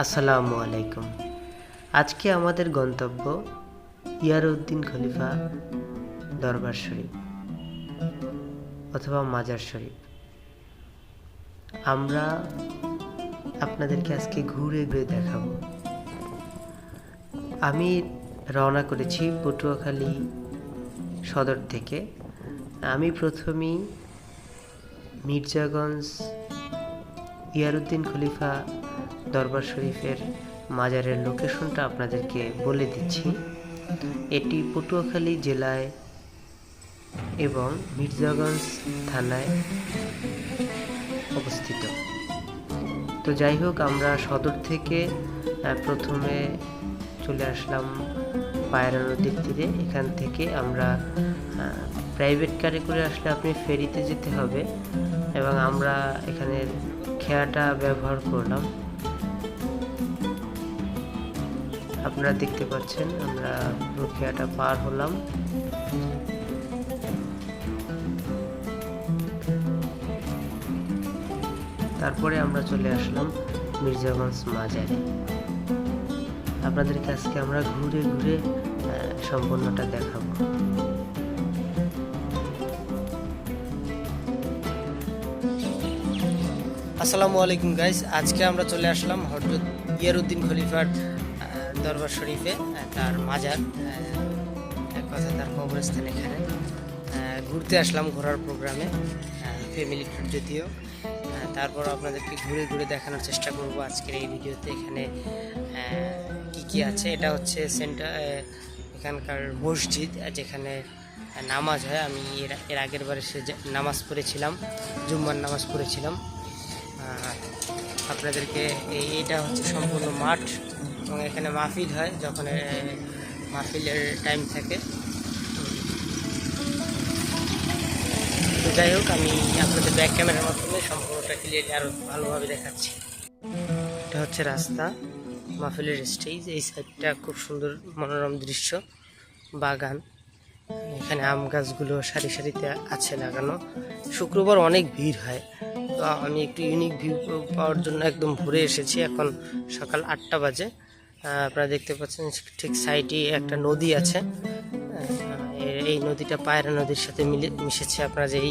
আসসালামু আলাইকুম। আজকে আমাদের গন্তব্য ইয়ারউদ্দিন খলিফা দরবার শরীফ অথবা মাজার শরীফ। আমরা আপনাদেরকে আজকে ঘুরে ঘুরে দেখাবো। আমি রওনা করেছি পটুয়াখালী সদর থেকে। আমি প্রথমেই মির্জাগঞ্জ ইয়ারউদ্দিন খলিফা দরবার শরীফের মাজারের লোকেশনটা আপনাদেরকে বলে দিচ্ছি। এটি পটুয়াখালী জেলায় এবং মির্জাগঞ্জ থানায় অবস্থিত। তো যাই হোক, আমরা সদর থেকে প্রথমে চলে আসলাম পায়রা নদীর তীরে এখান থেকে আমরা প্রাইভেট কারে করে আসলে আপনি ফেরিতে যেতে হবে এবং আমরা এখানে খেয়াটা ব্যবহার করলাম। আপনারা দেখতে পাচ্ছেন, আমরা পুরো খেয়াটা পার হলাম। তারপরে আমরা চলে আসলাম মির্জাগঞ্জ মাজারে। আপনাদেরকে আজকে আমরা ঘুরে ঘুরে সম্পূর্ণটা দেখাবো। আসসালামু আলাইকুম গাইস আজকে আমরা চলে আসলাম হজরত ইয়ারউদ্দিন খলিফার দরবার শরীফে তার মাজার এক কথা তার কবরস্থান এখানে। ঘুরতে আসলাম ঘোরার প্রোগ্রামে ফ্যামিলি ট্রিপ যদিও। তারপর আপনাদেরকে ঘুরে ঘুরে দেখানোর চেষ্টা করব আজকের এই ভিডিওতে এখানে কি কি আছে। এটা হচ্ছে সেন্টার এখানকার মসজিদ, যেখানে নামাজ হয়। আমি এর এর আগের বারে সে নামাজ পড়েছিলাম, জুম্মার নামাজ পড়েছিলাম। আপনাদেরকে এই এটা হচ্ছে সম্পূর্ণ মাঠ। এবং এখানে মাহফিল হয় যখন মাহফিলের টাইম থাকে। যাই হোক, আমি আপনাদের ব্যাক ক্যামেরার মাধ্যমে সম্পূর্ণটা ক্লিয়ারলি আরও ভালোভাবে দেখাচ্ছি। এটা হচ্ছে রাস্তা, মাহফিলের স্টেজ এই সাইডটা খুব সুন্দর মনোরম দৃশ্য, বাগান। এখানে আম গাছগুলো সারি সারিতে আছে লাগানো। শুক্রবার অনেক ভিড় হয়। তো আমি একটু ইউনিক ভিউ পাওয়ার জন্য একদম ভোরে এসেছি। এখন সকাল আটটা বাজে। আপনারা দেখতে পাচ্ছেন ঠিক সাইডে একটা নদী আছে। এই নদীটা পায়রা নদীর সাথে মিলে মিশেছে। আপনারা যেই,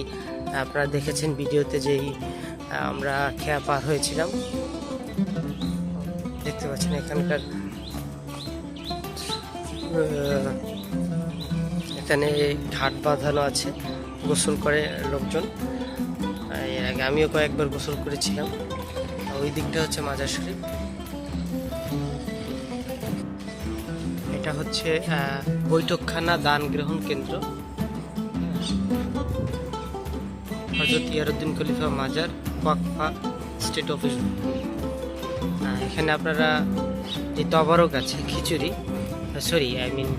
আপনারা দেখেছেন ভিডিওতে যেই আমরা খেয়া পার হয়েছিলাম। দেখতে পাচ্ছেন এখানকার এখানে ঘাট বাঁধানো আছে গোসল করে লোকজন। এর আগে আমিও কয়েকবার গোসল করেছিলাম। ওই দিকটা হচ্ছে মাজার শরীফ। এটা হচ্ছে বৈঠকখানা দান গ্রহণ কেন্দ্র। হজরত ইয়ারুদ্দিন খলিফা মাজার, ওয়াকফা স্টেট অফিস। এখানে আপনারা যে তবারক আছে, খিচুড়ি সরি আই মিন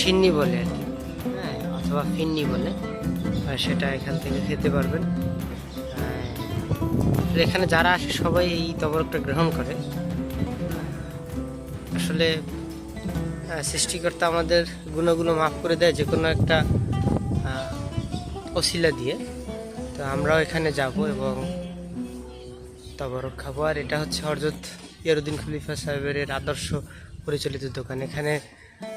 সিন্নি বলে আর কি। হ্যাঁ অথবা ফিন্নি বলে সেটা এখান থেকে খেতে পারবেন। এখানে যারা আসে সবাই এই তবরকটা গ্রহণ করে। আসলে সৃষ্টিকর্তা আমাদের গুণগুলো মাফ করে দেয় যে কোনো একটা অশিলা দিয়ে। তো আমরাও এখানে যাব এবং তবরক খাব আর এটা হচ্ছে হরজত ইয়ারুদ্দিন খলিফা সাহেবের আদর্শ পরিচালিত দোকান। এখানে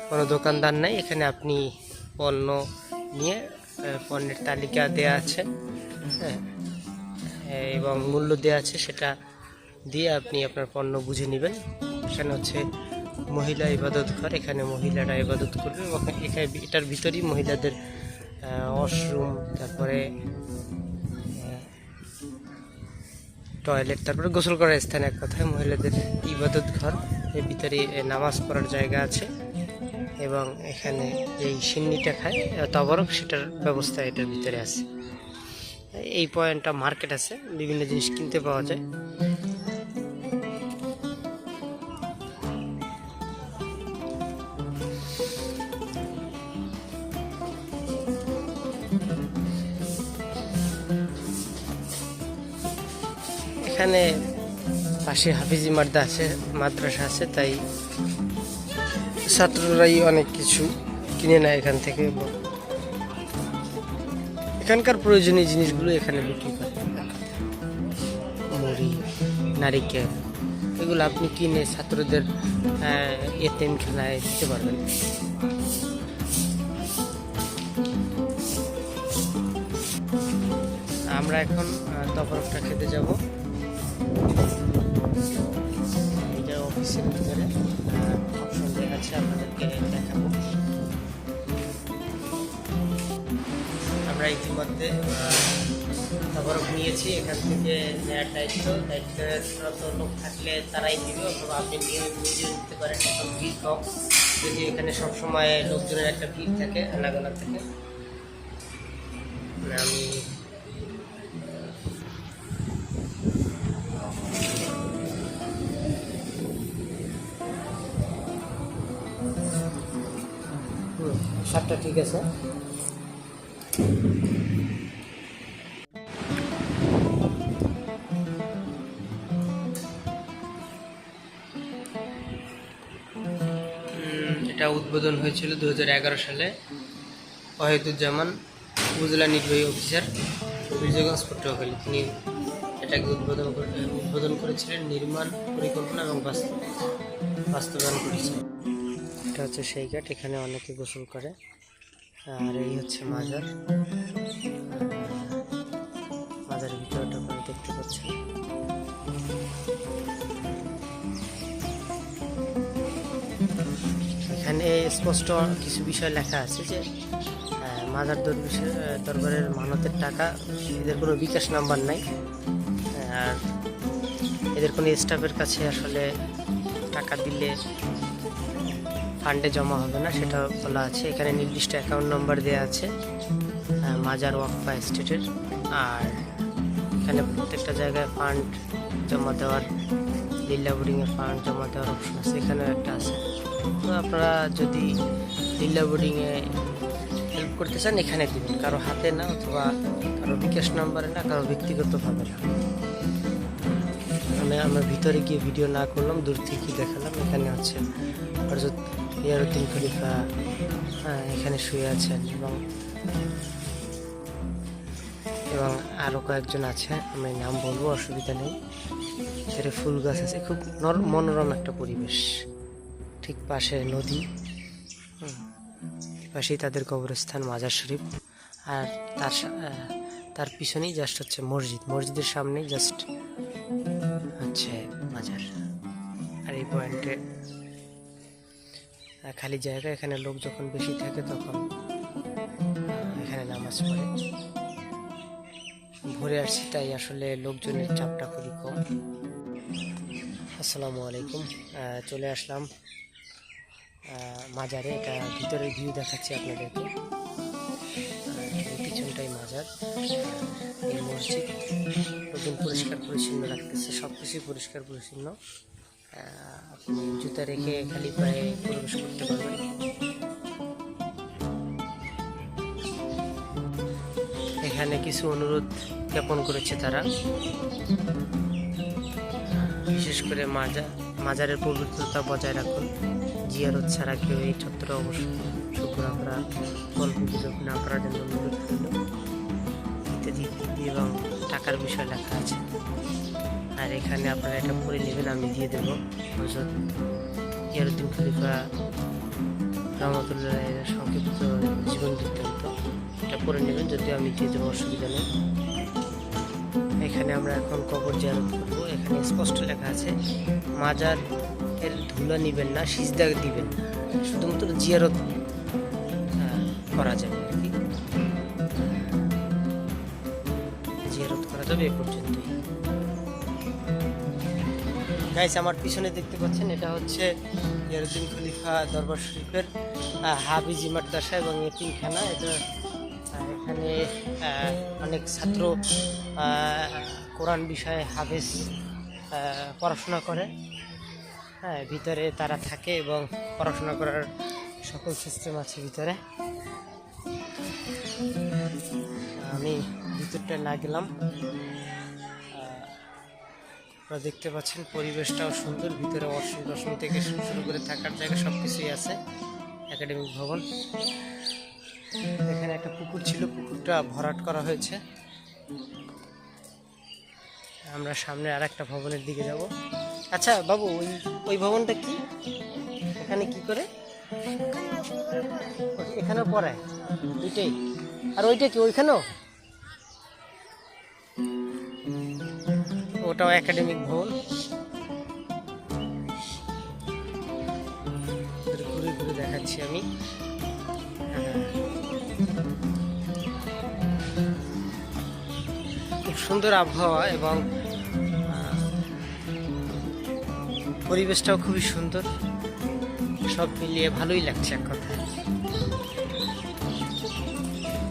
কোনো দোকানদার নাই, এখানে আপনি পণ্য নিয়ে পণ্যের তালিকা দেয়া আছে হ্যাঁ এবং মূল্য দেওয়া আছে সেটা দিয়ে আপনি আপনার পণ্য বুঝে নেবেন। এখানে হচ্ছে মহিলা ইবাদত ঘর এখানে মহিলারা ইবাদত করবে এখানে এটার ভিতরেই মহিলাদের ওয়াশরুম তারপরে টয়লেট তারপরে গোসল করার স্থান এক কথায় মহিলাদের ইবাদত ঘর। এর ভিতরে নামাজ পড়ার জায়গা আছে এবং এখানে এই সিন্নিটা খায় তবরক, সেটার ব্যবস্থা এটার ভিতরে আছে। এই পয়েন্টটা মার্কেট আছে, বিভিন্ন জিনিস কিনতে পাওয়া যায়। এখানে পাশে হাফিজি মাদ্রা আছে, মাদ্রাসা আছে, তাই ছাত্ররাই অনেক কিছু কিনে নেয় এখান থেকে এখানকার প্রয়োজনীয় জিনিসগুলো এখানে বিক্রি করে। মুড়ি, নারিকেল, এগুলো আপনি কিনে ছাত্রদের এতিম খেলায় দিতে পারবেন। আমরা এখন তবরফটা খেতে যাব। এটা অফিসের ভিতরে। অপশন আছে আপনাদেরকে দেখাবো। আমরা ইতিমধ্যে তবরফ নিয়েছি, এখান থেকে নেওয়ার দায়িত্ব। দায়িত্বরত লোক থাকলে তারাই দিবে, অথবা আপনি নিয়ে নিজেও নিতে পারেন এখন ভিড় কম। যদি এখানে সবসময় লোকজনের একটা ভিড় থাকে, আনাগোনা থাকে। আমি হুম, ঠিক আছে। এটা উদ্বোধন হয়েছিল দুহাজার এগারো সালে। ওয়াহিদুজ্জামান উপজেলা নির্বাহী অফিসার বীরজগঞ্জ পটুয়াখালী। তিনি এটাকে উদ্বোধন উদ্বোধন করেছিলেন নির্মাণ পরিকল্পনা এবং বাস্তব বাস্তবায়ন করেছিলেন। এটা হচ্ছে সেই ঘাট, এখানে অনেকে গোসল করে। আর এই হচ্ছে মাজার। মাজারের ভিতরটা আপনারা দেখতে পাচ্ছেন। এখানে স্পষ্ট কিছু বিষয় লেখা আছে যে মাজার দরবেশের দরবারের মানতের টাকা, এদের কোনো বিকাশ নাম্বার নাই। আর এদের কোনো স্টাফের কাছে আসলে টাকা দিলে ফান্ডে জমা হবে না, সেটা বলা আছে। এখানে নির্দিষ্ট অ্যাকাউন্ট নাম্বার দেওয়া আছে মাজার ওয়াকফা স্টেটের আর এখানে প্রত্যেকটা জায়গায় ফান্ড জমা দেওয়ার লিল্লা বোর্ডিংয়ের ফান্ড জমা দেওয়ার অপশন আছে, এখানেও একটা আছে। তো আপনারা যদি লিল্লা বোর্ডিংয়ে হেল্প করতে চান, এখানে দিবেন। কারও হাতে না, অথবা কারও বিকাশ নাম্বারে না, কারও ব্যক্তিগতভাবে না। আমি আমরা ভিতরে গিয়ে ভিডিও না করলাম, দূর থেকে দেখালাম, এখানে হচ্ছে ইয়ারুদ্দিন খলিফা এখানে শুয়ে আছেন এবং এবং আরও কয়েকজন আছে, আমি নাম বলব, অসুবিধা নেই। এখানে ফুল গাছ আছে, খুব নর- মনোরম একটা পরিবেশ। ঠিক পাশে নদী পাশেই তাদের কবরস্থান মাজার শরীফ। আর তার তার পিছনেই জাস্ট হচ্ছে মসজিদ। মসজিদের সামনেই জাস্ট হচ্ছে মাজার। আর এই পয়েন্টে খালি জায়গা এখানে লোক যখন বেশি থাকে তখন এখানে নামাজ পড়ে। ভোরে আসছি, তাই আসলে লোকজনের চাপটা খুবই কম। আসসালামু আলাইকুম। চলে আসলাম। মাজারে, এটা ভিতরের ভিউ দেখাচ্ছি আপনাদেরকে। পিছনটাই মাজার। এই মসজিদ। নতুন পরিষ্কার পরিচ্ছন্ন রাখতেছে সব কিছুই পরিষ্কার পরিচ্ছন্ন আপনি জুতা রেখে খালি পায়ে প্রবেশ করতে পারবেন এখানে কিছু অনুরোধ জ্ঞাপন করেছে তারা। বিশেষ করে মাজা, মাজারের পবিত্রতা বজায় রাখুন। জিয়ারত ছাড়া কেউ এই চত্বরে অবশ্যই করা গল্প গুজব না করার জন্য অনুরোধ ইত্যাদি ইত্যাদি এবং টাকার বিষয় লেখা আছে। আর এখানে আপনারা এটা পড়ে নেবেন, আমি দিয়ে দেবো। হজরত জিয়ারুদ্দিন খলিফা রহমতুল্লাহ সংক্ষিপ্ত জীবন বৃত্তান্ত। এটা পড়ে নেবেন, যদিও আমি দিয়ে দেবো, অসুবিধা নেই। এখানে আমরা এখন কবর জিয়ারত করব। এখানে স্পষ্ট লেখা আছে, মাজার এর ধুলো নিবেন না, সিজদা দিবেন শুধুমাত্র জিয়ারত করা যাবে আর কি। জিয়ারত করা যাবে এ পর্যন্তই। গাইস আমার পিছনে দেখতে পাচ্ছেন, এটা হচ্ছে ইয়ারুদ্দিন খলিফা দরবার শরীফের হাফিজি মাদ্রাসা এবং এতিমখানা এটা এখানে অনেক ছাত্র কোরআন বিষয়ে হাফেজ পড়াশোনা করে। হ্যাঁ ভিতরে তারা থাকে এবং পড়াশোনা করার সকল সিস্টেম আছে ভিতরে। আমি ভিতরটা না গেলাম। আপনারা দেখতে পাচ্ছেন, পরিবেশটাও সুন্দর, ভিতরে ওয়াশরুম টশরুম থেকে শুরু করে থাকার জায়গা সব কিছুই আছে, একাডেমিক ভবন। এখানে একটা পুকুর ছিল, পুকুরটা ভরাট করা হয়েছে। আমরা সামনে আর একটা ভবনের দিকে যাব। আচ্ছা বাবু, ওই ওই ভবনটা কি? এখানে কি করে? এখানেও পড়ায়। দুইটাই আর ওইটা কি, ওইখানেও? ওটাও একাডেমিক ভবন ঘুরে ঘুরে দেখাচ্ছি আমি। হ্যাঁ। খুব সুন্দর আবহাওয়া এবং পরিবেশটাও খুবই সুন্দর। সব মিলিয়ে ভালোই লাগছে এক কথায়।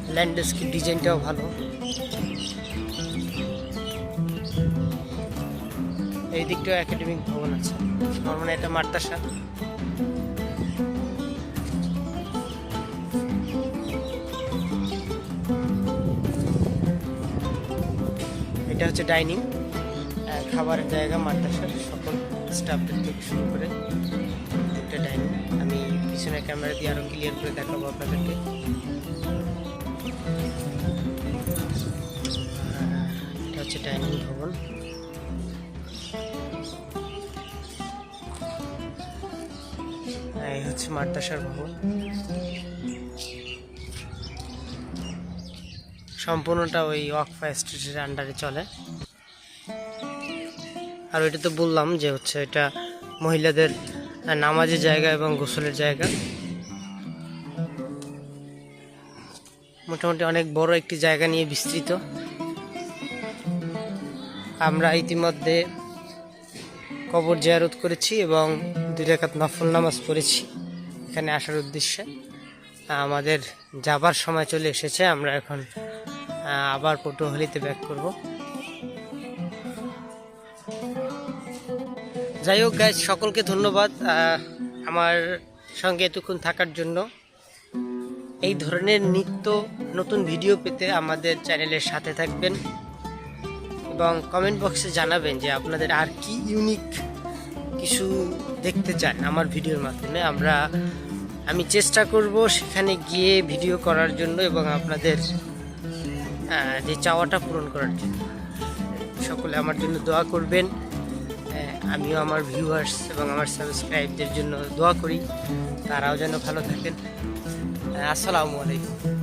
ল্যান্ডস্কেপ ডিজাইনটাও ভালো। এই দিকটাও একাডেমিক ভবন আছে। আমার মনে এটা মার্তাসা এটা হচ্ছে ডাইনিং। খাবারের জায়গা মাদ্রাসার সকল স্টাফদের থেকে শুরু করে একটা ডাইনিং। আমি পিছনে ক্যামেরা দিয়ে আরও ক্লিয়ার করে দেখাবো আপনাদেরকে। এটা হচ্ছে ডাইনিং ভবন। এই হচ্ছে মাদ্রাসার ভবন। সম্পূর্ণটা ওই ওয়াকফা স্ট্রিটের আন্ডারে চলে। আর ওইটা তো বললাম যে হচ্ছে এটা মহিলাদের নামাজের জায়গা এবং গোসলের জায়গা। মোটামুটি অনেক বড় একটি জায়গা নিয়ে বিস্তৃত। আমরা ইতিমধ্যে কবর জিয়ারত করেছি এবং দুই রেখাত নফল নামাজ পড়েছি। এখানে আসার উদ্দেশ্যে। আমাদের যাবার সময় চলে এসেছে, আমরা এখন আবার পটুয়াখালীতে ব্যাক করব। যাই হোক গাইজ সকলকে ধন্যবাদ আমার সঙ্গে এতক্ষণ থাকার জন্য। এই ধরনের নিত্য নতুন ভিডিও পেতে আমাদের চ্যানেলের সাথে থাকবেন। এবং কমেন্ট বক্সে জানাবেন যে আপনাদের আর কি ইউনিক কিছু দেখতে চান আমার ভিডিওর মাধ্যমে। আমরা, আমি চেষ্টা করব সেখানে গিয়ে ভিডিও করার জন্য এবং আপনাদের যে চাওয়াটা পূরণ করার জন্য। সকলে আমার জন্য দোয়া করবেন। আমিও আমার ভিউয়ার্স এবং আমার সাবস্ক্রাইবদের জন্য দোয়া করি। তারাও যেন ভালো থাকেন। আসসালামু আলাইকুম।